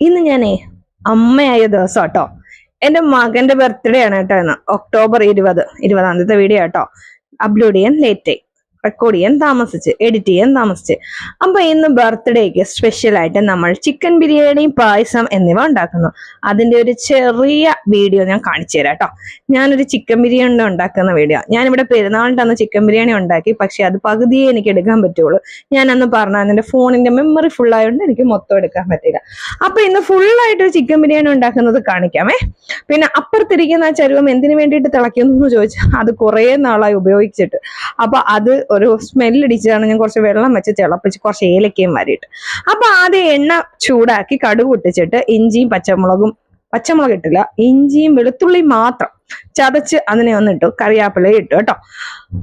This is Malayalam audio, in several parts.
ഇന്ന് ഞാനേ അമ്മയായ ദിവസം കേട്ടോ എന്റെ മകന്റെ ബർത്ത്ഡേ ആണ് കേട്ടോ ഇന്ന്. ഒക്ടോബർ ഇരുപത് ഇരുപതാം തീയതി വീഡിയോ കേട്ടോ അപ്ലോഡ് ചെയ്യാൻ ലേറ്റ് ആയി. റെക്കോർഡ് ചെയ്യാൻ താമസിച്ച് എഡിറ്റ് ചെയ്യാൻ താമസിച്ച്. അപ്പൊ ഇന്ന് ബർത്ത്ഡേക്ക് സ്പെഷ്യൽ ആയിട്ട് നമ്മൾ ചിക്കൻ ബിരിയാണി പായസം എന്നിവ ഉണ്ടാക്കുന്നു. അതിന്റെ ഒരു ചെറിയ വീഡിയോ ഞാൻ കാണിച്ചു തരാം കേട്ടോ ഞാനൊരു ചിക്കൻ ബിരിയാണി ഉണ്ടാക്കുന്ന വീഡിയോ ഞാനിവിടെ പെരുന്നാളിന്റെ അന്ന് ചിക്കൻ ബിരിയാണി ഉണ്ടാക്കി പക്ഷെ അത് പകുതിയെ എനിക്ക് എടുക്കാൻ പറ്റുള്ളൂ. ഞാൻ അന്ന് പറഞ്ഞ എന്റെ ഫോണിന്റെ മെമ്മറി ഫുൾ ആയതുകൊണ്ട് എനിക്ക് മൊത്തം എടുക്കാൻ പറ്റില്ല. അപ്പൊ ഇന്ന് ഫുള്ളായിട്ട് ഒരു ചിക്കൻ ബിരിയാണി ഉണ്ടാക്കുന്നത് കാണിക്കാമേ. പിന്നെ അപ്പുറത്തിരിക്കുന്ന ആ ചരുവം എന്തിനു വേണ്ടിയിട്ട് തിളയ്ക്കുന്നു എന്ന് ചോദിച്ചാൽ അത് കുറേ നാളായി ഉപയോഗിച്ചിട്ട്. അപ്പൊ അത് ഒരു സ്മെല്ലടിച്ചാണ് ഞാൻ കുറച്ച് വെള്ളം വെച്ച് തിളപ്പിച്ച് കുറച്ച് ഏലക്കയും വരിയിട്ട്. അപ്പൊ ആദ്യം എണ്ണ ചൂടാക്കി കടുക് പൊട്ടിച്ചിട്ട് ഇഞ്ചിയും പച്ചമുളകും പച്ചമുളക് ഇട്ടില്ല ഇഞ്ചിയും വെളുത്തുള്ളിയും മാത്രം ചതച്ച് അതിനെ ഒന്ന് ഇട്ടു കറിവേപ്പില ഇട്ടു കേട്ടോ.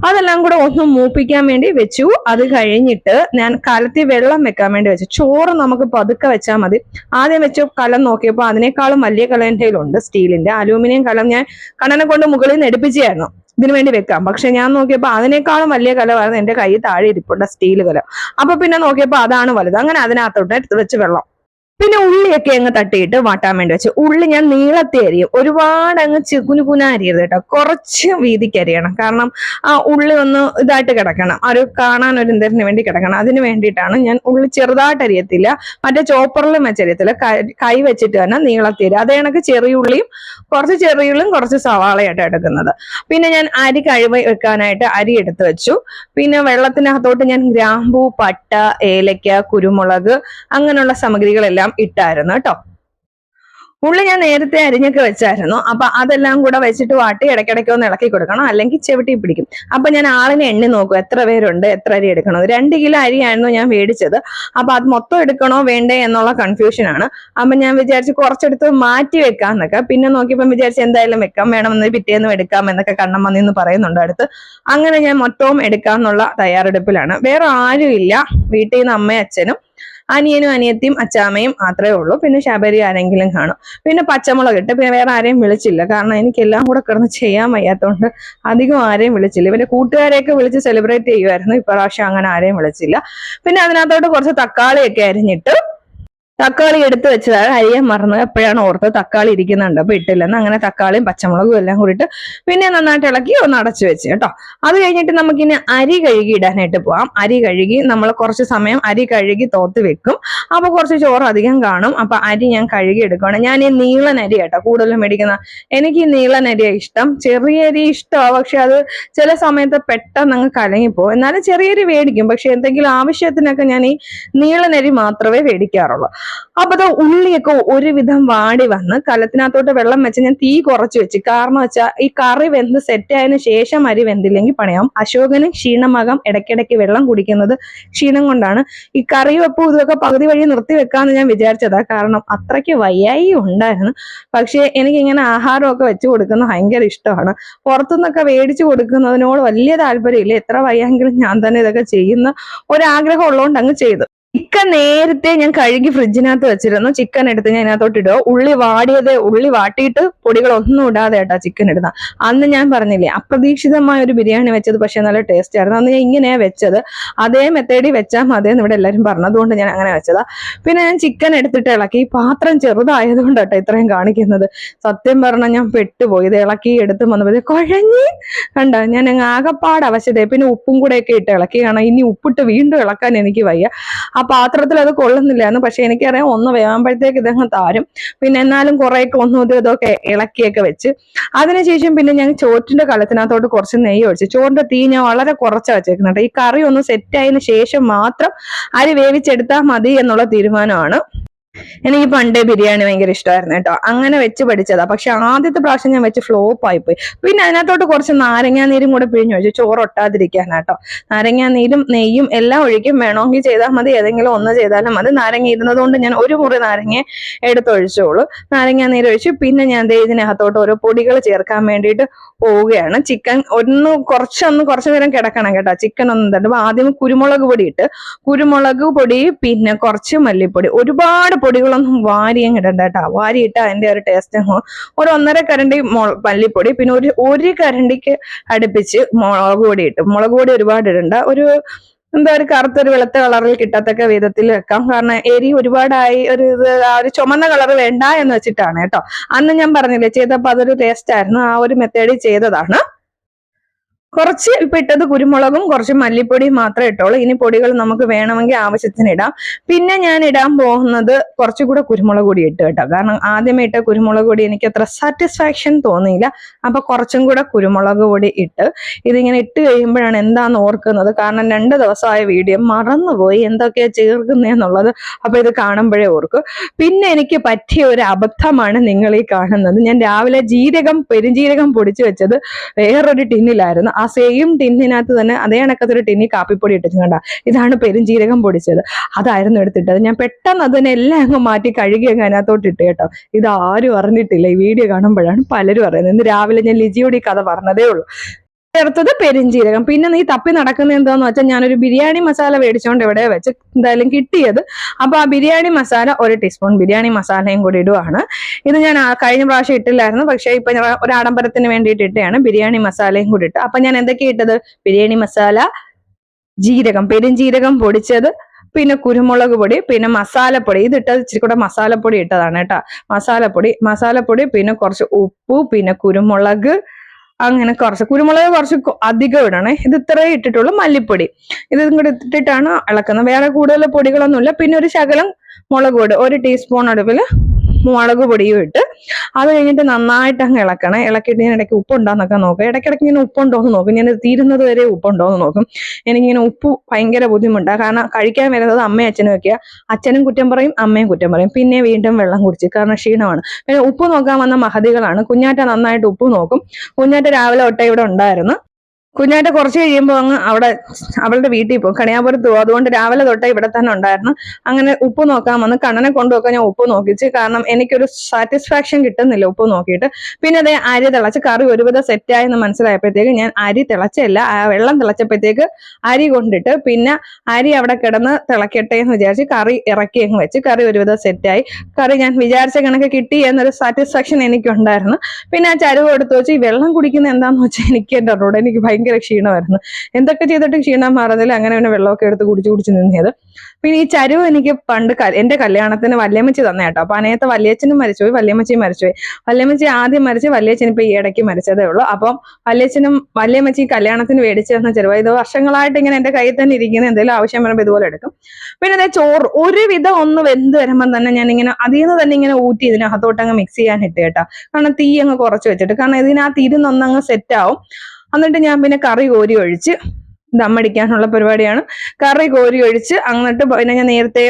അതെല്ലാം കൂടെ ഒന്ന് മൂപ്പിക്കാൻ വേണ്ടി വെച്ചു. അത് കഴിഞ്ഞിട്ട് ഞാൻ കലത്തി വെള്ളം വെക്കാൻ വേണ്ടി വെച്ചു. ചോറ് നമുക്ക് പതുക്കെ വെച്ചാൽ മതി. ആദ്യം വെച്ചു കലം നോക്കിയപ്പോൾ അതിനേക്കാളും വലിയ കലം കയ്യിലുണ്ട്. സ്റ്റീലിന്റെ. അലൂമിനിയം കലം ഞാൻ കണ്ണനെ കൊണ്ട് മുകളിൽ നിന്ന് എടുപ്പിച്ചായിരുന്നു ഇതിനു വേണ്ടി വെക്കാം. പക്ഷെ ഞാൻ നോക്കിയപ്പോൾ അതിനേക്കാളും വലിയ കലമായിരുന്നു എന്റെ കൈ താഴെ ഇരിപ്പുണ്ട് സ്റ്റീൽ കലം. അപ്പൊ പിന്നെ നോക്കിയപ്പോൾ അതാണ് വലുത്. അങ്ങനെ അതിനകത്തോട്ട് എടുത്ത് വെച്ച് വെള്ളം. പിന്നെ ഉള്ളിയൊക്കെ അങ്ങ് തട്ടിയിട്ട് വാട്ടാൻ വേണ്ടി വെച്ചു. ഉള്ളി ഞാൻ നീളത്തി അരിയും. ഒരുപാട് അങ്ങ് ചി- കുന അരിയരുത് കേട്ടോ. കുറച്ച് വീതിക്ക് അരിയണം. കാരണം ആ ഉള്ളി ഒന്ന് ഇതായിട്ട് കിടക്കണം. ഒരു കാണാൻ ഒരു എന്തിനു വേണ്ടി കിടക്കണം. അതിന് വേണ്ടിയിട്ടാണ് ഞാൻ ഉള്ളി ചെറുതായിട്ട് അരിയത്തില്ല. മറ്റേ ചോപ്പറിലും വെച്ചരിയത്തില്ല കൈ- വെച്ചിട്ട് തന്നെ നീളത്തി അരി അത് കണക്ക് ചെറിയ ഉള്ളിയും കുറച്ച് ചെറിയ ഉള്ളിയും കുറച്ച് സവാളയായിട്ട് എടുക്കുന്നത്. പിന്നെ ഞാൻ അരി കഴിവ് വെക്കാനായിട്ട് അരി എടുത്ത് വെച്ചു. പിന്നെ വെള്ളത്തിനകത്തോട്ട് ഞാൻ ഗ്രാമ്പൂ പട്ട ഏലക്ക കുരുമുളക് അങ്ങനെയുള്ള സാമഗ്രികളെല്ലാം ഇട്ടായിരുന്നു കേട്ടോ. ഉള്ളി ഞാൻ നേരത്തെ അരിഞ്ഞൊക്കെ വെച്ചായിരുന്നു. അപ്പൊ അതെല്ലാം കൂടെ വെച്ചിട്ട് വാട്ടി ഇടയ്ക്കിടയ്ക്ക് ഒന്ന് ഇളക്കി കൊടുക്കണം. അല്ലെങ്കിൽ ചെവിട്ടി പിടിക്കും. അപ്പൊ ഞാൻ ആളിനെ എണ്ണി നോക്കും. എത്ര പേരുണ്ട്? എത്ര അരി എടുക്കണം രണ്ട് കിലോ അരിയായിരുന്നു ഞാൻ മേടിച്ചത്. അപ്പൊ അത് മൊത്തം എടുക്കണോ വേണ്ടേ എന്നുള്ള കൺഫ്യൂഷനാണ് അപ്പൊ ഞാൻ വിചാരിച്ചു കുറച്ചെടുത്ത് മാറ്റി വെക്കാന്നൊക്കെ. പിന്നെ നോക്കിയപ്പോൾ വിചാരിച്ചു എന്തായാലും വെക്കാം വേണമെന്ന് പിറ്റേന്ന് എടുക്കാം എന്നൊക്കെ കണ്ണം വന്നിന്ന് പറയുന്നുണ്ട് അടുത്ത്. അങ്ങനെ ഞാൻ മൊത്തവും എടുക്കാന്നുള്ള തയ്യാറെടുപ്പിലാണ്. വേറെ ആരും ഇല്ല വീട്ടിൽ നിന്ന് അമ്മയും അച്ഛനും അനിയനും അനിയത്തിയും അച്ചാമ്മയും മാത്രമേ ഉള്ളൂ. പിന്നെ ശബരി ആരെങ്കിലും കാണും. പിന്നെ പച്ചമുളക് ഇട്ട് പിന്നെ വേറെ ആരെയും വിളിച്ചില്ല. കാരണം എനിക്ക് എല്ലാം കൂടെ കിടന്ന് ചെയ്യാൻ വയ്യാത്തതുകൊണ്ട് അധികം ആരെയും വിളിച്ചില്ല. പിന്നെ കൂട്ടുകാരെയൊക്കെ വിളിച്ച് സെലിബ്രേറ്റ് ചെയ്യുമായിരുന്നു ഇപ്രാവശ്യം അങ്ങനെ ആരെയും വിളിച്ചില്ല. പിന്നെ അതിനകത്തോട്ട് കുറച്ച് തക്കാളിയൊക്കെ അരിഞ്ഞിട്ട് തക്കാളി എടുത്ത് വെച്ചതാണ് അരിയാൻ മറന്ന്. എപ്പോഴാണ് ഓർത്ത് തക്കാളി ഇരിക്കുന്നുണ്ട്. അപ്പൊ ഇട്ടില്ലെന്ന്. അങ്ങനെ തക്കാളിയും പച്ചമുളകും എല്ലാം കൂടിയിട്ട് പിന്നെ നന്നായിട്ട് ഇളക്കി ഒന്ന് അടച്ചു വെച്ച് കേട്ടോ. അത് കഴിഞ്ഞിട്ട് നമുക്കിനി അരി കഴുകി ഇടാനായിട്ട് പോവാം. അരി കഴുകി നമ്മൾ കുറച്ച് സമയം അരി കഴുകി തോത്ത് വെക്കും. അപ്പൊ കുറച്ച് ചോറ് അധികം കാണും. അപ്പൊ അരി ഞാൻ കഴുകി എടുക്കുകയാണ് ഞാൻ ഈ നീളൻ അരി കേട്ടോ കൂടുതലും മേടിക്കുന്ന. എനിക്ക് ഈ നീളൻ അരിയാണ് ഇഷ്ടം. ചെറിയ അരി ഇഷ്ടമാണ് പക്ഷെ അത് ചില സമയത്ത് പെട്ടെന്ന് അങ്ങ് കലങ്ങിപ്പോകും എന്നാലും ചെറിയ അരി മേടിക്കും. പക്ഷെ എന്തെങ്കിലും ആവശ്യത്തിനൊക്കെ ഞാൻ ഈ നീളൻ അരി മാത്രമേ മേടിക്കാറുള്ളൂ. അപ്പൊ അത് ഉള്ളിയൊക്കെ ഒരുവിധം വാടി വന്ന് കലത്തിനകത്തോട്ട് വെള്ളം വെച്ച് ഞാൻ തീ കുറച്ച് വെച്ച്. കാരണം വെച്ചാൽ ഈ കറി വെന്ത് സെറ്റ് ആയതിനു ശേഷം അരി വെന്തില്ലെങ്കിൽ പണിയാവും അശോകന് ക്ഷീണമാകാം ഇടയ്ക്കിടയ്ക്ക് വെള്ളം കുടിക്കുന്നത് ക്ഷീണം കൊണ്ടാണ്. ഈ കറി വെപ്പും ഇതൊക്കെ പകുതി വഴി നിർത്തി വെക്കാന്ന് ഞാൻ വിചാരിച്ചതാ. കാരണം അത്രയ്ക്ക് വയ്യായി ഉണ്ടായിരുന്നു. പക്ഷേ എനിക്കിങ്ങനെ ആഹാരമൊക്കെ വെച്ച് കൊടുക്കുന്നത് ഭയങ്കര ഇഷ്ടമാണ്. പുറത്തുനിന്നൊക്കെ മേടിച്ചു കൊടുക്കുന്നതിനോട് വലിയ താല്പര്യമില്ല. എത്ര വയ്യെങ്കിലും ഞാൻ തന്നെ ഇതൊക്കെ ചെയ്യുന്ന ഒരാഗ്രഹം ഉള്ളതുകൊണ്ട് അങ്ങ് ചെയ്തു. ചിക്കൻ നേരത്തെ ഞാൻ കഴുകി ഫ്രിഡ്ജിനകത്ത് വെച്ചിരുന്നു. ചിക്കൻ എടുത്ത് ഞാൻ അതിനകത്തോട്ട് ഇടുക ഉള്ളി വാടിയത് ഉള്ളി വാട്ടിയിട്ട് പൊടികളൊന്നും ഇടാതെ കേട്ടോ ചിക്കൻ ഇടുന്ന. അന്ന് ഞാൻ പറഞ്ഞില്ലേ അപ്രതീക്ഷിതമായ ഒരു ബിരിയാണി വെച്ചത് പക്ഷെ നല്ല ടേസ്റ്റ് ആയിരുന്നു. അന്ന് ഞാൻ ഇങ്ങനെയാ വെച്ചത്. അതേ മെത്തേഡിൽ വെച്ചാൽ മതിയെന്ന് ഇവിടെ എല്ലാവരും പറഞ്ഞു. അതുകൊണ്ട് ഞാൻ അങ്ങനെ വെച്ചതാ. പിന്നെ ഞാൻ ചിക്കൻ എടുത്തിട്ട് ഇളക്കി. പാത്രം ചെറുതായതുകൊണ്ട് കേട്ടോ ഇത്രയും കാണിക്കുന്നത്. സത്യം പറഞ്ഞാൽ ഞാൻ പെട്ടുപോയി. ഇത് ഇളക്കി എടുത്ത് വന്നപ്പോൾ കുഴഞ്ഞ്. കണ്ടോ? ഞാൻ അങ്ങ് ആകപ്പാട് അവശതയായി. പിന്നെ ഉപ്പും കൂടെ ഒക്കെ ഇട്ട് ഇളക്കി. കാരണം ഇനി ഉപ്പിട്ട് വീണ്ടും ഇളക്കാൻ എനിക്ക് വയ്യ. ആ പാത്രത്തിൽ അത് കൊള്ളുന്നില്ലായിരുന്നു. പക്ഷെ എനിക്കറിയാം ഒന്ന് വേകുമ്പോഴത്തേക്ക് ഇതങ്ങ് താരും. പിന്നെ എന്നാലും കുറേയൊക്കെ ഒന്നും ഇതും ഇതൊക്കെ ഇളക്കിയൊക്കെ വെച്ച്. അതിനുശേഷം പിന്നെ ഞാൻ ചോറ്റിന്റെ കലത്തിനകത്തോട്ട് കുറച്ച് നെയ്യ് ഒഴിച്ച്. ചോറിന്റെ തീ ഞാൻ വളരെ കുറച്ചാ വെച്ചേക്കുന്നുണ്ട്. ഈ കറി ഒന്ന് സെറ്റ് ആയതിനു ശേഷം മാത്രം അരി വേവിച്ചെടുത്താൽ മതി എന്നുള്ള തീരുമാനമാണ്. എനിക്ക് പണ്ടേ ബിരിയാണി ഭയങ്കര ഇഷ്ടമായിരുന്നു കേട്ടോ. അങ്ങനെ വെച്ച് പഠിച്ചതാ. പക്ഷെ ആദ്യത്തെ പ്രാവശ്യം ഞാൻ വെച്ച് ഫ്ലോപ്പ് ആയിപ്പോയി പിന്നെ അതിനകത്തോട്ട് കുറച്ച് നാരങ്ങാ നീരും കൂടെ പിഴിഞ്ഞു വെച്ചു ചോറ് ഒട്ടാതിരിക്കാനാട്ടോ നാരങ്ങാ നീരും നെയ്യും എല്ലാം ഒഴിക്കും. വേണമെങ്കിൽ ചെയ്താൽ മതി. ഏതെങ്കിലും ഒന്ന് ചെയ്താലും മതി. നാരങ്ങ ഇരുന്നത് കൊണ്ട് ഞാൻ ഒരു മുറി നാരങ്ങ എടുത്തൊഴിച്ചോളൂ. നാരങ്ങാ ഒഴിച്ചു പിന്നെ ഞാൻ ദേ ഇതിനകത്തോട്ട് ഓരോ പൊടികൾ ചേർക്കാൻ വേണ്ടിയിട്ട് പോവുകയാണ്. ചിക്കൻ ഒന്ന് കുറച്ചൊന്ന് കുറച്ചു നേരം കിടക്കണം കേട്ടോ. ചിക്കൻ ഒന്നും തന്നെ ആദ്യം കുരുമുളക് പൊടി ഇട്ട് കുരുമുളക് പൊടി പിന്നെ കുറച്ച് മല്ലിപ്പൊടി. ഒരുപാട് പൊടികളൊന്നും വാരിയും ഇടണ്ട കേട്ടോ. വാരിയിട്ട് അതിന്റെ ഒരു ടേസ്റ്റ് ഒരു ഒന്നര കരണ്ടി മല്ലിപ്പൊടി പിന്നെ ഒരു ഒരു കരണ്ടിക്ക് അടുപ്പിച്ച് മുളക് പൊടി ഇട്ടു. മുളക് പൊടി ഒരുപാട് ഇടണ്ട. ഒരു എന്താ ഒരു കറുത്തൊരു വെളുത്ത കളറിൽ കിട്ടത്തക്ക വിധത്തിൽ വെക്കാം. കാരണം എരി ഒരുപാടായി ഒരു ഇത് ആ ഒരു ചുമന്ന കളർ വേണ്ട എന്ന് വെച്ചിട്ടാണ് കേട്ടോ. അന്ന് ഞാൻ പറഞ്ഞില്ലേ ചെയ്തപ്പോൾ അതൊരു ടേസ്റ്റ് ആയിരുന്നു. ആ ഒരു മെത്തേഡിൽ ചെയ്തതാണ്. കുറച്ച് ഇപ്പൊ ഇട്ടത് കുരുമുളകും കുറച്ച് മല്ലിപ്പൊടിയും മാത്രമേ ഇട്ടോളൂ. ഇനി പൊടികൾ നമുക്ക് വേണമെങ്കിൽ ആവശ്യത്തിന് ഇടാം. പിന്നെ ഞാൻ ഇടാൻ പോകുന്നത് കുറച്ചുകൂടെ കുരുമുളക് കൂടി ഇട്ട് കേട്ടോ. കാരണം ആദ്യമേ ഇട്ട കുരുമുളക് പൊടി എനിക്ക് അത്ര സാറ്റിസ്ഫാക്ഷൻ തോന്നിയില്ല. അപ്പൊ കുറച്ചും കൂടെ കുരുമുളക് പൊടി ഇട്ട് ഇതിങ്ങനെ ഇട്ട് കഴിയുമ്പോഴാണ് എന്താന്ന് ഓർക്കുന്നത്. കാരണം രണ്ട് ദിവസമായ വീഡിയോ മറന്നുപോയി. എന്തൊക്കെയാ ചേർക്കുന്നതെന്നുള്ളത് അപ്പൊ ഇത് കാണുമ്പോഴേ ഓർക്കും. പിന്നെ എനിക്ക് പറ്റിയ ഒരു അബദ്ധമാണ് നിങ്ങൾ ഈ കാണുന്നത്. ഞാൻ രാവിലെ ജീരകം പെരുംജീരകം പൊടിച്ചു വെച്ചത് വേറൊരു ടിന്നിലായിരുന്നു. ആ സെയിം ടിന്നിനകത്ത് തന്നെ അതേ കണക്കത്തൊരു ടിന്നി കാപ്പിപ്പൊടി ഇട്ടിട്ട് കണ്ട. ഇതാണ് പെരുംജീരകം പൊടിച്ചത്. അതായിരുന്നു എടുത്തിട്ടത്. ഞാൻ പെട്ടെന്ന് അതിനെ എല്ലാം അങ്ങ് മാറ്റി കഴുകി അങ്ങ് അതിനകത്തോട്ട് ഇട്ട് കേട്ടോ. ഇത് ആരും അറിഞ്ഞിട്ടില്ല. ഈ വീഡിയോ കാണുമ്പോഴാണ് പലരും അറിയുന്നത്. ഇന്ന് രാവിലെ ഞാൻ ലിജിയോട് ഈ കഥ പറഞ്ഞതേ ഉള്ളൂ. ചേർത്തത് പെരിഞ്ചീരകം. പിന്നെ നീ തപ്പി നടക്കുന്നത് എന്താന്ന് വെച്ചാൽ ഞാനൊരു ബിരിയാണി മസാല മേടിച്ചോണ്ട് ഇവിടെ വെച്ച് എന്തായാലും കിട്ടിയത്. അപ്പൊ ആ ബിരിയാണി മസാല ഒരു ടീസ്പൂൺ ബിരിയാണി മസാലയും കൂടി ഇടുവാണ്. ഇത് ഞാൻ കഴിഞ്ഞ പ്രാവശ്യം ഇട്ടില്ലായിരുന്നു. പക്ഷേ ഇപ്പൊ ഞാൻ ഒരു ആഡംബരത്തിന് വേണ്ടിയിട്ട് ഇട്ടയാണ്. ബിരിയാണി മസാലയും കൂടി ഇട്ട്. അപ്പൊ ഞാൻ എന്തൊക്കെയാ ഇട്ടത്? ബിരിയാണി മസാല ജീരകം പെരുംജീരകം പൊടിച്ചത് പിന്നെ കുരുമുളക് പൊടി പിന്നെ മസാലപ്പൊടി. ഇത് ഇട്ടത് ഇച്ചിരി കൂടെ മസാലപ്പൊടി ഇട്ടതാണ് കേട്ടോ. മസാലപ്പൊടി മസാലപ്പൊടി പിന്നെ കുറച്ച് ഉപ്പ് പിന്നെ കുരുമുളക് അങ്ങനെ കുറച്ച് കുരുമുളക് കുറച്ച് അധികം ഇടണേ. ഇത് ഇത്രയും ഇട്ടിട്ടുള്ളൂ. മല്ലിപ്പൊടി. ഇതും കൂടി ഇട്ടിട്ടാണ് ഇളക്കുന്നത്. വേറെ കൂടുതൽ പൊടികളൊന്നുമില്ല. പിന്നെ ഒരു ശകലം മുളക് ഒരു ടീസ്പൂൺ അടുപ്പിൽ മുളക് പൊടിയും ഇട്ട് അത് കഴിഞ്ഞിട്ട് നന്നായിട്ട് അങ്ങ് ഇളക്കണം. ഇളക്കിയിട്ട് ഞാൻ ഇടയ്ക്ക് ഉപ്പുണ്ടോന്നൊക്കെ നോക്കും. ഇടയ്ക്കിടയ്ക്ക് ഇങ്ങനെ ഉപ്പുണ്ടോ എന്ന് നോക്കും. ഞാൻ തീരുന്നത് വരെ ഉപ്പുണ്ടോ എന്ന് നോക്കും. എനിക്കിങ്ങനെ ഉപ്പ് ഭയങ്കര ബുദ്ധിമുട്ടാണ് കാരണം കഴിക്കാൻ വരുന്നത് അമ്മയും അച്ഛനും ഒക്കെയാണ് അച്ഛനും കുറ്റം പറയും അമ്മയും കുറ്റം പറയും. പിന്നെ വീണ്ടും വെള്ളം കുടിച്ച്. കാരണം ക്ഷീണമാണ്. പിന്നെ ഉപ്പ് നോക്കാൻ വന്ന മഹതികളാണ്. കുഞ്ഞാറ്റ നന്നായിട്ട് ഉപ്പ് നോക്കും. കുഞ്ഞാറ്റ രാവിലെ തൊട്ടേ ഇവിടെ ഉണ്ടായിരുന്നു. കുഞ്ഞാറ്റ കുറച്ച് കഴിയുമ്പോൾ അങ്ങ് അവിടെ അവളുടെ വീട്ടിൽ പോകും. കണിയാപുരത്ത് പോകും. അതുകൊണ്ട് രാവിലെ തൊട്ടേ ഇവിടെ തന്നെ ഉണ്ടായിരുന്നു. അങ്ങനെ ഉപ്പ് നോക്കാൻ വന്ന് കണ്ണനെ കൊണ്ടുപോക്കാൻ ഞാൻ ഉപ്പ് നോക്കിച്ച്. കാരണം എനിക്കൊരു സാറ്റിസ്ഫാക്ഷൻ കിട്ടുന്നില്ല ഉപ്പ് നോക്കിയിട്ട്. പിന്നെ അതേ അരി തിളച്ച് കറി ഒരുവിധം സെറ്റായെന്ന് മനസ്സിലായപ്പോഴത്തേക്ക് ഞാൻ അരി തിളച്ചല്ല വെള്ളം തിളച്ചപ്പോഴത്തേക്ക് അരി കൊണ്ടിട്ട് പിന്നെ അരി അവിടെ കിടന്ന് തിളക്കട്ടെ എന്ന് വിചാരിച്ച് കറി ഇറക്കി അങ്ങ് വെച്ച്. കറി ഒരുവിധം സെറ്റായി കറി ഞാൻ വിചാരിച്ച കണക്ക് കിട്ടി എന്നൊരു സാറ്റിസ്ഫാക്ഷൻ എനിക്കുണ്ടായിരുന്നു. പിന്നെ ആ ചരുവ് എടുത്ത് വെച്ച് ഈ വെള്ളം കുടിക്കുന്ന എന്താന്ന് വെച്ചാൽ എനിക്ക് എന്റെ എനിക്ക് ഭയങ്കര ക്ഷീണമായിരുന്നു. എന്തൊക്കെ ചെയ്തിട്ട് ക്ഷീണം മാറുന്നില്ല അങ്ങനെ പിന്നെ വെള്ളമൊക്കെ എടുത്ത് കുടിച്ച് കുടിച്ച് നിന്നത്. പിന്നെ ഈ ചരുവ് എനിക്ക് പണ്ട് എന്റെ കല്യാണത്തിന് വല്യമ്മച്ചി തന്നെ കേട്ടോ. അപ്പൊ അനേത്ത് വല്യച്ഛനും മരിച്ചുപോയി വല്യമ്മച്ചിയും മരിച്ചുപോയി. വല്യമ്മച്ചി ആദ്യം മരിച്ച് വല്യച്ഛൻ ഇപ്പൊ ഈ ഇടയ്ക്ക് മരിച്ചതേ ഉള്ളൂ. അപ്പം വല്യച്ഛനും വല്യമ്മച്ചി കല്യാണത്തിന് മേടിച്ചു തന്ന ചെരുവ ഇത് വർഷങ്ങളായിട്ട് ഇങ്ങനെ എന്റെ കയ്യിൽ തന്നെ ഇരിക്കുന്ന എന്തെങ്കിലും ആവശ്യം വരുമ്പോൾ ഇതുപോലെ എടുക്കും. പിന്നെ അതേ ചോറ് ഒരുവിധം ഒന്ന് വെന്ത് വരുമ്പോൾ തന്നെ ഞാൻ ഇങ്ങനെ അതിൽ നിന്ന് തന്നെ ഇങ്ങനെ ഊറ്റി ഇതിനകത്തോട്ട് അങ്ങ് മിക്സ് ചെയ്യാൻ ഇട്ട് കേട്ടോ. കാരണം തീ അങ്ങ് കുറച്ച് വെച്ചിട്ട് കാരണം ഇതിനകത്ത് ഇരുന്നൊന്നങ്ങ് സെറ്റ് ആവും. എന്നിട്ട് ഞാൻ പിന്നെ കറി കോരി ഒഴിച്ച് ദമ്മടിക്കാനുള്ള പരിപാടിയാണ്. കറി കോരി ഒഴിച്ച് എന്നിട്ട് പിന്നെ ഞാൻ നേരത്തെ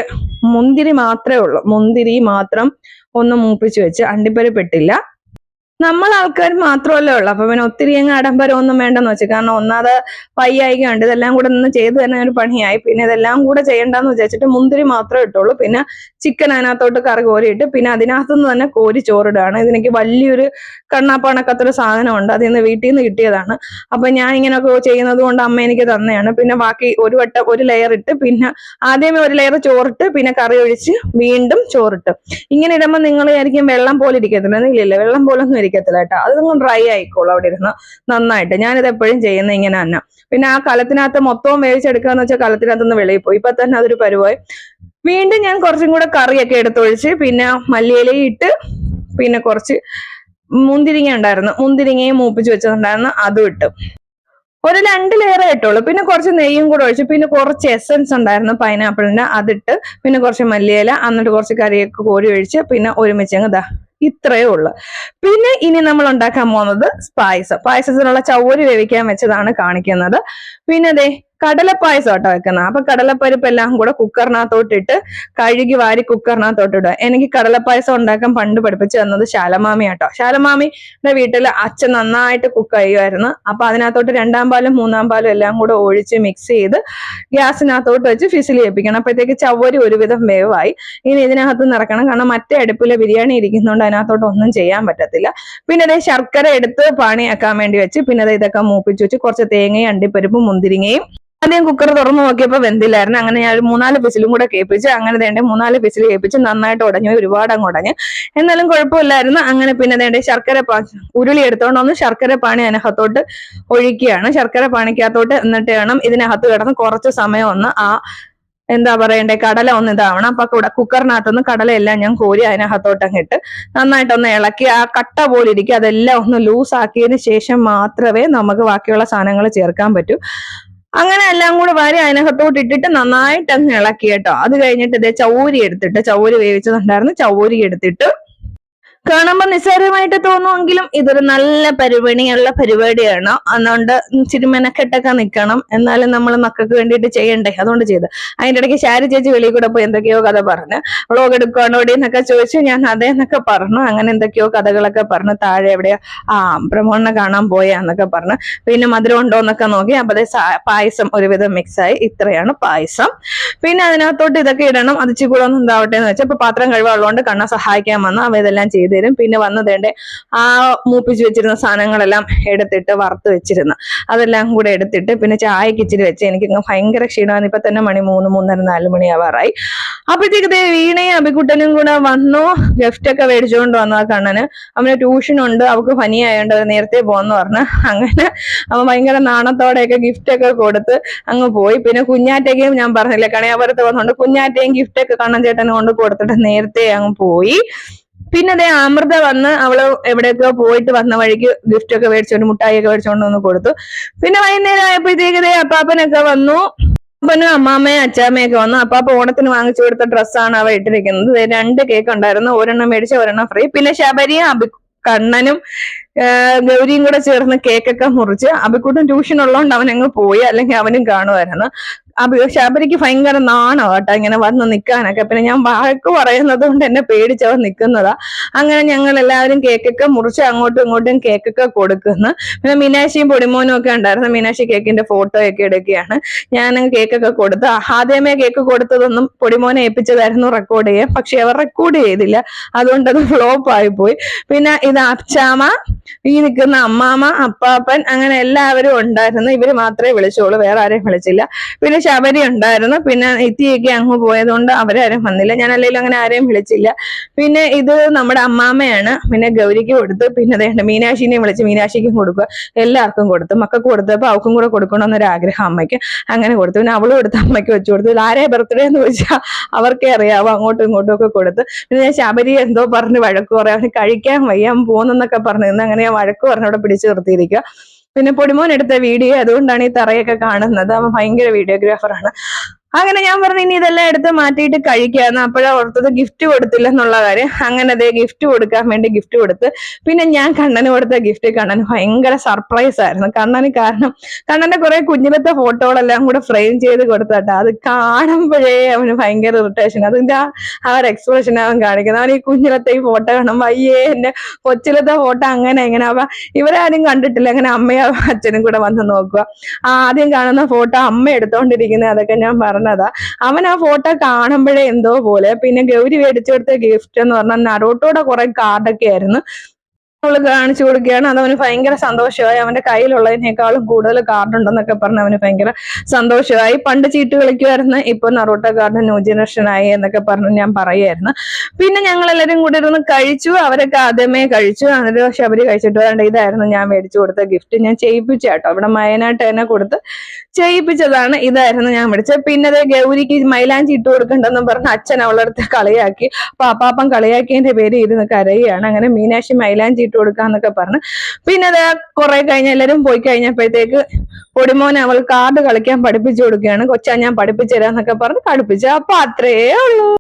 മുന്തിരി മാത്രമേ ഉള്ളൂ. മുന്തിരി മാത്രം ഒന്ന് മൂപ്പിച്ച് വെച്ച് അണ്ടിപ്പരിപ്പിട്ടില്ല നമ്മൾ ആൾക്കാർ മാത്രമല്ലേ ഉള്ളു. അപ്പൊ പിന്നെ ഒത്തിരി അങ്ങ് ആഡംബരം ഒന്നും വേണ്ടെന്ന് വെച്ചു കാരണം ഒന്നാമത് പയ്യായികയുണ്ട് ഇതെല്ലാം കൂടെ നിന്ന് ചെയ്ത് തന്നെ ഒരു പണിയായി. പിന്നെ ഇതെല്ലാം കൂടെ ചെയ്യണ്ടെന്ന് വിചാരിച്ചിട്ട് മുന്തിരി മാത്രമേ ഇട്ടുള്ളൂ. പിന്നെ ചിക്കൻ അതിനകത്തോട്ട് കറി കോരിയിട്ട് പിന്നെ അതിനകത്തുനിന്ന് തന്നെ കോരി ചോറിടുകയാണ്. ഇതിനെനിക്ക് വലിയൊരു കണ്ണാപ്പണക്കത്തൊരു സാധനമുണ്ട്. അതിൽ നിന്ന് വീട്ടിൽ നിന്ന് കിട്ടിയതാണ്. അപ്പൊ ഞാൻ ഇങ്ങനെയൊക്കെ ചെയ്യുന്നത് കൊണ്ട് അമ്മ എനിക്ക് തന്നെയാണ്. പിന്നെ ബാക്കി ഒരു വട്ടം ഒരു ലെയർ ഇട്ട് പിന്നെ ആദ്യമേ ഒരു ലെയർ ചോറിട്ട് പിന്നെ കറി ഒഴിച്ച് വീണ്ടും ചോറിട്ട്. ഇങ്ങനെ ഇടുമ്പോൾ നിങ്ങൾ ആയിരിക്കും വെള്ളം പോലെ ഇരിക്കത്തില്ല. ഇല്ലല്ലോ വെള്ളം പോലൊന്നും ഇരിക്കത്തില്ല കേട്ടോ. അതൊന്നും ഡ്രൈ ആയിക്കോളും അവിടെ ഇരുന്ന് നന്നായിട്ട്. ഞാനിത് എപ്പോഴും ചെയ്യുന്ന ഇങ്ങനെ തന്നെ. പിന്നെ ആ കലത്തിനകത്ത് മൊത്തവും വേവിച്ചെടുക്കുക എന്ന് വെച്ചാൽ കലത്തിനകത്ത് നിന്ന് വെളിയിൽ പോയി. ഇപ്പൊ തന്നെ അതൊരു പരുവായി. വീണ്ടും ഞാൻ കുറച്ചും കൂടെ കറിയൊക്കെ എടുത്തൊഴിച്ച് പിന്നെ മല്ലിയിലയും ഇട്ട് പിന്നെ കുറച്ച് മുന്തിരിങ്ങ ഉണ്ടായിരുന്നു. മുന്തിരിങ്ങയും മൂപ്പിച്ച് വെച്ചിട്ടുണ്ടായിരുന്നു അതും ഇട്ടു. ഒരു രണ്ട് ലെയർ ഇട്ടുള്ളൂ. പിന്നെ കുറച്ച് നെയ്യും കൂടെ ഒഴിച്ച് പിന്നെ കുറച്ച് എസൻസ് ഉണ്ടായിരുന്നു പൈനാപ്പിളിന്റെ അതിട്ട് പിന്നെ കുറച്ച് മല്ലിയില എന്നിട്ട് കുറച്ച് കറിയൊക്കെ കോരി ഒഴിച്ച് പിന്നെ ഒരുമിച്ച് അങ്ങ് ഇത്രയേ ഉള്ളു. പിന്നെ ഇനി നമ്മൾ ഉണ്ടാക്കാൻ പോകുന്നത് പായസം പായസത്തിനുള്ള ചവരി വേവിക്കാൻ വെച്ചതാണ് കാണിക്കുന്നത്. പിന്നെ അതെ കടലപ്പായസം കേട്ടോ വെക്കുന്നത് അപ്പൊ കടലപ്പരിപ്പ് എല്ലാം കൂടെ കുക്കറിനകത്തോട്ടിട്ട് കഴുകി വാരി കുക്കറിനകത്തോട്ട് ഇടുക. എനിക്ക് കടലപ്പായസം ഉണ്ടാക്കാൻ പണ്ട് പഠിപ്പിച്ചു തന്നത് ശാലമാമി കേട്ടോ ശാലമാമിയുടെ വീട്ടിൽ അച്ഛൻ നന്നായിട്ട് കുക്ക് ചെയ്യുമായിരുന്നു അപ്പൊ അതിനകത്തോട്ട് രണ്ടാം പാലും മൂന്നാം പാലും എല്ലാം കൂടെ ഒഴിച്ച് മിക്സ് ചെയ്ത് ഗ്യാസിനകത്തോട്ട് വെച്ച് ഫിസിൽ ചെയ്യിപ്പിക്കണം. അപ്പോഴത്തേക്ക് ചവ്വരി ഒരുവിധം വേവായി. ഇനി ഇതിനകത്ത് നിറക്കണം കാരണം മറ്റേ അടുപ്പിലെ ബിരിയാണി ഇരിക്കുന്നതുകൊണ്ട് അതിനകത്തോട്ട് ഒന്നും ചെയ്യാൻ പറ്റത്തില്ല. പിന്നെ അതേ ശർക്കര എടുത്ത് പാണിയാക്കാൻ വേണ്ടി വെച്ച്. പിന്നെ ഇതൊക്കെ മൂപ്പിച്ച് വെച്ച് കുറച്ച് തേങ്ങയും അണ്ടിപ്പരിപ്പും മുന്തിരിങ്ങയും ആദ്യം കുക്കർ തുറന്നു നോക്കിയപ്പോൾ വെന്തില്ലായിരുന്നു. അങ്ങനെ ഞാൻ മൂന്നാൽ പിസിലും കൂടെ കേൾപ്പിച്ച് അങ്ങനെ വേണ്ട മൂന്നാൽ പിസിൽ കേൾപ്പിച്ച് നന്നായിട്ട് ഉടഞ്ഞു ഒരുപാട് അങ്ങ് ഉടഞ്ഞ്. എന്നാലും കുഴപ്പമില്ലായിരുന്നു. അങ്ങനെ പിന്നെ വേണ്ട ശർക്കര പാ ഉരുളി എടുത്തോണ്ട് വന്ന് ശർക്കര പാണി അതിനകത്തോട്ട് ഒഴിക്കുകയാണ്. ശർക്കര പാണിക്കകത്തോട്ട് എന്നിട്ട് വേണം ഇതിനകത്ത് കിടന്ന് കുറച്ച് സമയം ഒന്ന് ആ എന്താ പറയണ്ടേ കടല ഒന്ന് ഇതാവണം. അപ്പൊ കൂടെ കുക്കറിനകത്തുനിന്ന് കടലയെല്ലാം ഞാൻ കോരി അതിനകത്തോട്ട് അങ്ങ് ഇട്ട് നന്നായിട്ടൊന്ന് ഇളക്കി. ആ കട്ട പോലെ ഇരിക്കുക. അതെല്ലാം ഒന്ന് ലൂസ് ആക്കിയതിന് ശേഷം മാത്രമേ നമുക്ക് ബാക്കിയുള്ള സാധനങ്ങൾ ചേർക്കാൻ പറ്റൂ. അങ്ങനെ എല്ലാം കൂടെ വരെ അതിനകത്തോട്ട് ഇട്ടിട്ട് നന്നായിട്ട് അങ്ങ് ഇളക്കി കേട്ടോ. അത് കഴിഞ്ഞിട്ട് ഇതേ ചൗരി എടുത്തിട്ട് ചൗരി വേവിച്ചതുണ്ടായിരുന്നു. ചൗരി എടുത്തിട്ട് കാണുമ്പോൾ നിസ്സാരമായിട്ട് തോന്നുമെങ്കിലും ഇതൊരു നല്ല പരിപണിയുള്ള പരിപാടിയാണ്. അതുകൊണ്ട് ഇച്ചിരി മെനക്കെട്ടൊക്കെ നിൽക്കണം എന്നാലും നമ്മൾ മക്കൾക്ക് വേണ്ടിയിട്ട് ചെയ്യണ്ടേ? അതുകൊണ്ട് ചെയ്ത്. അതിന്റെ ഇടയ്ക്ക് ശാരി ചേച്ചി വെളിയിൽ കൂടെ പോയി എന്തൊക്കെയോ കഥ പറഞ്ഞ്. വ്ളോഗ് എടുക്കുകയാണോടി എന്നൊക്കെ ചോദിച്ചു ഞാൻ അതേ എന്നൊക്കെ പറഞ്ഞു. അങ്ങനെ എന്തൊക്കെയോ കഥകളൊക്കെ പറഞ്ഞു താഴെ എവിടെയോ? ആ പ്രമോണിനെ കാണാൻ പോയാന്നൊക്കെ പറഞ്ഞു. പിന്നെ മധുരം ഉണ്ടോ എന്നൊക്കെ നോക്കി. അപ്പോൾ പായസം ഒരുവിധം മിക്സായി ഇത്രയാണ് പായസം. പിന്നെ അതിനകത്തോട്ട് ഇതൊക്കെ ഇടണം. അത് ഇച്ചിരി കൂടെ ഒന്ന് എന്ന് വെച്ചാൽ ഇപ്പൊ പാത്രം കഴിവുള്ളതുകൊണ്ട് കണ്ണ സഹായിക്കാൻ വന്നു. അവ ഇതെല്ലാം ചെയ്തു തരും പിന്നെ വന്നതേണ്ട ആ മൂപ്പിച്ച് വെച്ചിരുന്ന സാധനങ്ങളെല്ലാം എടുത്തിട്ട് വറുത്ത് വെച്ചിരുന്നു. അതെല്ലാം കൂടെ എടുത്തിട്ട് പിന്നെ ചായക്ക് ഇച്ചിരി വെച്ച് എനിക്ക് ഭയങ്കര ക്ഷീണമാണ്. ഇപ്പൊ തന്നെ മണി മൂന്ന് മൂന്നര നാല് മണി ആവാറായി അപ്പോഴത്തേക്ക് വീണയും അബിക്കുട്ടനും കൂടെ വന്നു. ഗിഫ്റ്റ് ഒക്കെ മേടിച്ചുകൊണ്ട് വന്നു ആ കണ്ണന്. അവന് ട്യൂഷൻ ഉണ്ട്. അവക്ക് പനിയായോണ്ട് അവർ നേരത്തെ പോന്ന് പറഞ്ഞു അങ്ങനെ അവൻ ഭയങ്കര നാണത്തോടെയൊക്കെ ഗിഫ്റ്റ് ഒക്കെ കൊടുത്ത് അങ്ങ് പോയി. പിന്നെ കുഞ്ഞാറ്റയ്ക്കും ഞാൻ പറഞ്ഞില്ലേ കണിയാപുരത്ത് വന്നുകൊണ്ട് കുഞ്ഞാറ്റയും ഗിഫ്റ്റ് ഒക്കെ കണ്ണൻ ചേട്ടന് കൊണ്ട് കൊടുത്തിട്ട് നേരത്തെ അങ്ങ് പോയി. പിന്നെ അതേ അമൃത വന്ന് അവൾ എവിടെയൊക്കെ പോയിട്ട് വന്ന വഴിക്ക് ഗിഫ്റ്റ് ഒക്കെ മേടിച്ചോണ്ട് മുട്ടായിയൊക്കെ മേടിച്ചോണ്ട് വന്ന് കൊടുത്തു. പിന്നെ വൈകുന്നേരം ആയപ്പോഴത്തേക്ക് ദേ അപ്പാപ്പനൊക്കെ വന്നു. അപ്പനും അമ്മാമ്മയും അച്ചാമ്മയൊക്കെ വന്നു. അപ്പാപ്പ ഓണത്തിന് വാങ്ങിച്ചു കൊടുത്ത ഡ്രസ്സാണ് അവ ഇട്ടിരിക്കുന്നത്. രണ്ട് കേക്ക് ഉണ്ടായിരുന്നു. ഒരെണ്ണം മേടിച്ച ഒരെണ്ണം ഫ്രീ പിന്നെ ശബരിയും കണ്ണനും ഗൗരിയും കൂടെ ചേർന്ന് കേക്കൊക്കെ മുറിച്ച് അബിക്കുട്ടൻ ട്യൂഷൻ ഉള്ളതുകൊണ്ട് അവൻ അങ്ങ് പോയി അല്ലെങ്കിൽ അവനും കാണുമായിരുന്നു. അബി ശബരിക്ക് ഭയങ്കര നാണോ കേട്ടോ ഇങ്ങനെ വന്ന് നിൽക്കാനൊക്കെ പിന്നെ ഞാൻ വഴക്ക് പറയുന്നത് കൊണ്ട് എന്നെ പേടിച്ചവൻ നിൽക്കുന്നതാ അങ്ങനെ ഞങ്ങൾ എല്ലാവരും കേക്കൊക്കെ മുറിച്ച് അങ്ങോട്ടും ഇങ്ങോട്ടും കേക്കൊക്കെ കൊടുക്കുന്നു. പിന്നെ മീനാശിയും പൊടിമോനും ഒക്കെ ഉണ്ടായിരുന്നു. മീനാശി കേക്കിന്റെ ഫോട്ടോ ഒക്കെ എടുക്കുകയാണ്. ഞാൻ കേക്കൊക്കെ കൊടുത്ത്. ആദ്യമേ കേക്ക് കൊടുത്തതൊന്നും പൊടിമോനെ ഏൽപ്പിച്ചതായിരുന്നു റെക്കോർഡ് ചെയ്യാൻ. പക്ഷെ അവർ റെക്കോർഡ് ചെയ്തില്ല. അതുകൊണ്ട് അത് ഫ്ലോപ്പ് ആയി പോയി. പിന്നെ ഇത് അച്ചാമ ഈ നിൽക്കുന്ന അമ്മാമ അപ്പാപ്പൻ അങ്ങനെ എല്ലാവരും ഉണ്ടായിരുന്നു. ഇവർ മാത്രമേ വിളിച്ചോളൂ വേറെ ആരെയും വിളിച്ചില്ല. പിന്നെ ശബരി ഉണ്ടായിരുന്നു. പിന്നെ ഇത്തിയൊക്കെ അങ്ങ് പോയതുകൊണ്ട് അവരാരും വന്നില്ല. ഞാൻ അല്ലെങ്കിലും അങ്ങനെ ആരെയും വിളിച്ചില്ല. പിന്നെ ഇത് നമ്മുടെ അമ്മാമ്മയാണ്. പിന്നെ ഗൗരിക്ക് കൊടുത്ത് പിന്നെ അതേണ്ട മീനാക്ഷിനെയും വിളിച്ച് മീനാക്ഷിക്കും കൊടുക്കുക. എല്ലാവർക്കും കൊടുത്തു മക്കൾക്ക് കൊടുത്തപ്പോൾ അവൾക്കും കൂടെ കൊടുക്കണമെന്നൊരു ആഗ്രഹം അമ്മയ്ക്ക് അങ്ങനെ കൊടുത്തു. പിന്നെ അവളും കൊടുത്ത് അമ്മയ്ക്ക് വെച്ചു കൊടുത്തു. ആരെ ബർത്ത്ഡേ എന്ന് ചോദിച്ചാൽ അവർക്കേ അറിയാവോ. അങ്ങോട്ടും ഇങ്ങോട്ടും ഒക്കെ കൊടുത്ത്. പിന്നെ ഞാൻ ശബരി എന്തോ പറഞ്ഞ് വഴക്ക് അവന് കഴിക്കാൻ വയ്യാൻ പോകുന്നൊക്കെ പറഞ്ഞു ഇന്ന് അങ്ങനെ ഞാൻ വഴക്ക് പറഞ്ഞവിടെ പിടിച്ചു നിർത്തിയിരിക്കുക. പിന്നെ പൊടിമോൻ എടുത്ത വീഡിയോ അതുകൊണ്ടാണ് ഈ തറയൊക്കെ കാണുന്നത്. അവൻ ഭയങ്കര വീഡിയോഗ്രാഫറാണ് അങ്ങനെ ഞാൻ പറഞ്ഞു ഇനി ഇതെല്ലാം എടുത്ത് മാറ്റിയിട്ട് കഴിക്കാന്ന്. അപ്പോഴാ ഓർത്തത് ഗിഫ്റ്റ് കൊടുത്തില്ല എന്നുള്ള കാര്യം. അങ്ങനെ അതേ ഗിഫ്റ്റ് കൊടുക്കാൻ വേണ്ടി ഗിഫ്റ്റ് കൊടുത്ത്. പിന്നെ ഞാൻ കണ്ണന് കൊടുത്ത ഗിഫ്റ്റ് കണ്ണന് ഭയങ്കര സർപ്രൈസ് ആയിരുന്നു. കണ്ണന് കാരണം കണ്ണന്റെ കുറെ കുഞ്ഞിലത്തെ ഫോട്ടോകളെല്ലാം കൂടെ ഫ്രെയിം ചെയ്ത് കൊടുത്തട്ട. അത് കാണുമ്പോഴേ അവന് ഭയങ്കര ഇറിറ്റേഷൻ അതിന്റെ ആ ആ ഒരു എക്സ്പ്രഷൻ അവൻ കാണിക്കുന്നത്. അവൻ ഈ കുഞ്ഞിലത്തെ ഈ ഫോട്ടോ കാണുമ്പോൾ അയ്യേ എന്റെ കൊച്ചിലത്തെ ഫോട്ടോ അങ്ങനെ എങ്ങനെ അവ ഇവരാരും കണ്ടിട്ടില്ല. അങ്ങനെ അമ്മയും അച്ഛനും കൂടെ വന്ന് നോക്കുക. ആദ്യം കാണുന്ന ഫോട്ടോ അമ്മ എടുത്തോണ്ടിരിക്കുന്നത് അതൊക്കെ ഞാൻ പറഞ്ഞതാ. അവൻ ആ ഫോട്ടോ കാണുമ്പോഴേ എന്തോ പോലെ. പിന്നെ ഗൗരി മേടിച്ചു കൊടുത്ത ഗിഫ്റ്റ് എന്ന് പറഞ്ഞാൽ നടോട്ടോടെ കുറെ കാർഡൊക്കെ ആയിരുന്നു. അവൾ കാണിച്ചു കൊടുക്കുകയാണ്. അത് അവന് ഭയങ്കര സന്തോഷമായി. അവന്റെ കയ്യിലുള്ളതിനേക്കാളും കൂടുതൽ കാർഡ് ഉണ്ടെന്നൊക്കെ പറഞ്ഞ് അവന് ഭയങ്കര സന്തോഷമായി. പണ്ട് ചീട്ട് കളിക്കുമായിരുന്നു. ഇപ്പൊ നറോട്ട കാർഡ് ന്യൂ ജനറേഷൻ ആയി എന്നൊക്കെ പറഞ്ഞ് ഞാൻ പറയായിരുന്നു പിന്നെ ഞങ്ങൾ എല്ലാവരും കൂടി ഇരുന്ന് കഴിച്ചു. അവരൊക്കെ ആദ്യമേ കഴിച്ചു. എന്നിട്ട് ശബരി കഴിച്ചിട്ട് വരേണ്ട. ഇതായിരുന്നു ഞാൻ മേടിച്ചു കൊടുത്ത ഗിഫ്റ്റ് ഞാൻ ചെയ്യിപ്പിച്ചു കേട്ടോ. ഇവിടെ മയനായിട്ട് തന്നെ കൊടുത്ത് ചെയ്യിപ്പിച്ചതാണ് ഇതായിരുന്നു ഞാൻ വിളിച്ചത് പിന്നെ അതേ ഗൗരിക്ക് മൈലാഞ്ചി ഇട്ട് കൊടുക്കണ്ടെന്നും പറഞ്ഞ് അച്ഛൻ അവളുടെ അടുത്ത് കളിയാക്കി. അപ്പൊ അപ്പാപ്പൻ കളിയാക്കിയതിന്റെ പേര് ഇരുന്ന് കരയുകയാണ്. അങ്ങനെ മീനാക്ഷി മൈലാഞ്ചി ഇട്ട് കൊടുക്കാന്നൊക്കെ പറഞ്ഞ്. പിന്നെ അത് കുറെ കഴിഞ്ഞ് എല്ലാരും പോയി കഴിഞ്ഞപ്പോഴത്തേക്ക് പൊടിമോനെ അവൾ കാർഡ് കളിക്കാൻ പഠിപ്പിച്ചു കൊടുക്കുകയാണ്. കൊച്ചാ ഞാൻ പഠിപ്പിച്ചു തരാന്നൊക്കെ പറഞ്ഞ് പഠിപ്പിച്ചു അപ്പൊ അത്രേ ഉള്ളൂ.